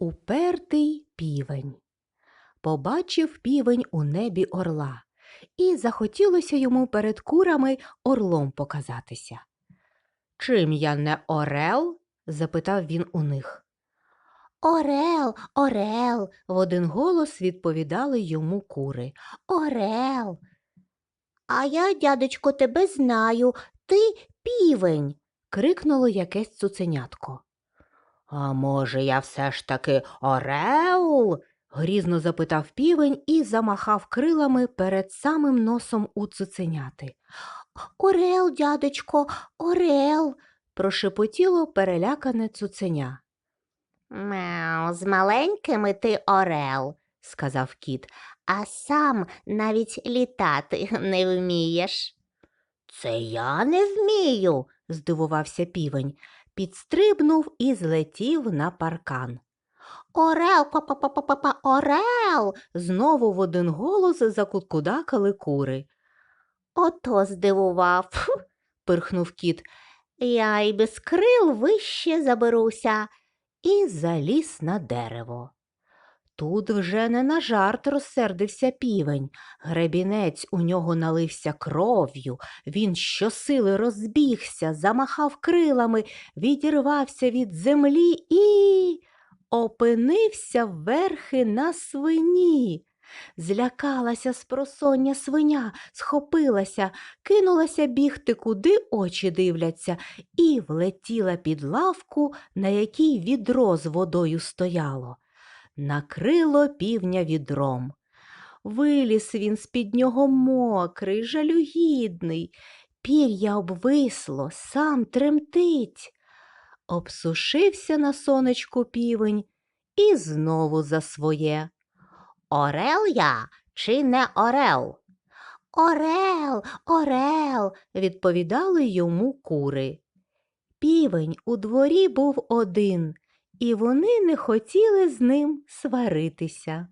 Упертий півень. Побачив півень у небі орла, і захотілося йому перед курами орлом показатися. Чим я не орел? запитав він у них. Орел, орел, в один голос відповідали йому кури. Орел. А я, дядечко, тебе знаю. Ти півень. крикнуло якесь цуценятко. А може, я все ж таки орел? грізно запитав півень і замахав крилами перед самим носом у цуценяти. Орел, дядечко, орел, прошепотіло перелякане цуценя. Мяу, з маленькими ти орел, сказав кіт, а сам навіть літати не вмієш. Це я не вмію, здивувався півень, підстрибнув і злетів на паркан. Орел, па-па-па-па-па, орел. знову в один голос закуткудакали кури. Ото здивував, пирхнув кіт. Я й без крил вище заберуся і заліз на дерево. Тут вже не на жарт розсердився півень. Гребінець у нього налився кров'ю, він щосили розбігся, замахав крилами, відірвався від землі і опинився верхи на свині. Злякалася спросоння свиня, схопилася, кинулася бігти, куди очі дивляться, і влетіла під лавку, на якій відро з водою стояло. Накрило півня відром. Виліз він з-під нього мокрий, жалюгідний, пір'я обвисло, сам тремтить. Обсушився на сонечку півень і знову за своє. Орел я чи не орел? Орел, орел, відповідали йому кури. Півень у дворі був один, і вони не хотіли з ним сваритися.